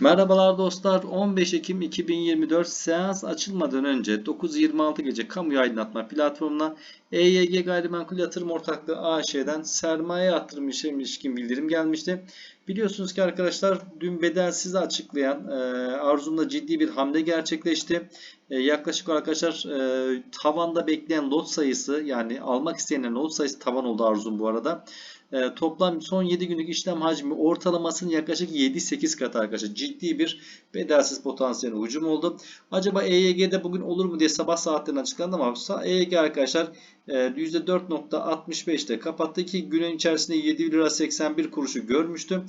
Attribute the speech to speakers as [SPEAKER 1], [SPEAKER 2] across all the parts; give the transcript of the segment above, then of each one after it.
[SPEAKER 1] Merhabalar dostlar. 15 Ekim 2024 seans açılmadan önce 9.26 gece kamu aydınlatma platformuna EYG Gayrimenkul Yatırım Ortaklığı AŞ'den sermaye yatırım işlemi ilişkin bildirim gelmişti. Biliyorsunuz ki arkadaşlar dün bedelsiz açıklayan e, Arzum'da ciddi bir hamle gerçekleşti. E, yaklaşık arkadaşlar e, tavanda bekleyen lot sayısı yani almak isteyenlerin lot sayısı tavan oldu Arzum bu arada. E, toplam son 7 günlük işlem hacmi ortalamasının yaklaşık 7-8 katı arkadaşlar. Ciddi bir bedelsiz potansiyeline hücum oldu. Acaba EYG'de bugün olur mu diye sabah saatlerinde açıklandı ama EYG arkadaşlar e, %4.65'te kapattı ki günün içerisinde 7 lira 81 kuruşu görmüştü.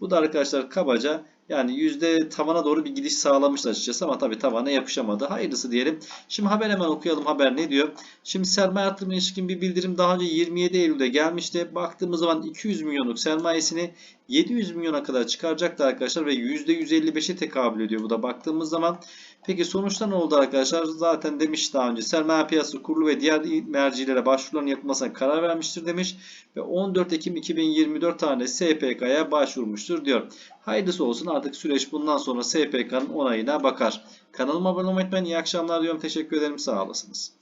[SPEAKER 1] Bu da arkadaşlar kabaca yani yüzde tavana doğru bir gidiş sağlamıştı açıkçası ama tabii tavana yapışamadı. Hayırlısı diyelim. Şimdi haber hemen okuyalım haber ne diyor. Şimdi sermaye yatırımına ilişkin bir bildirim daha önce 27 Eylül'de gelmişti. Baktığımız zaman 200 milyonluk sermayesini 700 milyona kadar çıkaracaktı arkadaşlar ve %155'e tekabül ediyor bu da baktığımız zaman. Peki sonuçta ne oldu arkadaşlar? Zaten demiş daha önce sermaye piyasası kurulu ve diğer mercilere başvuruların yapılmasına karar vermiştir demiş ve 14 Ekim 2024 tane SPK'ya başvurmuştur diyor. Hayırlısı olsun artık süreç bundan sonra SPK'nın onayına bakar. Kanalıma abone olmayı unutmayın. İyi akşamlar diyorum. Teşekkür ederim. Sağ olasınız.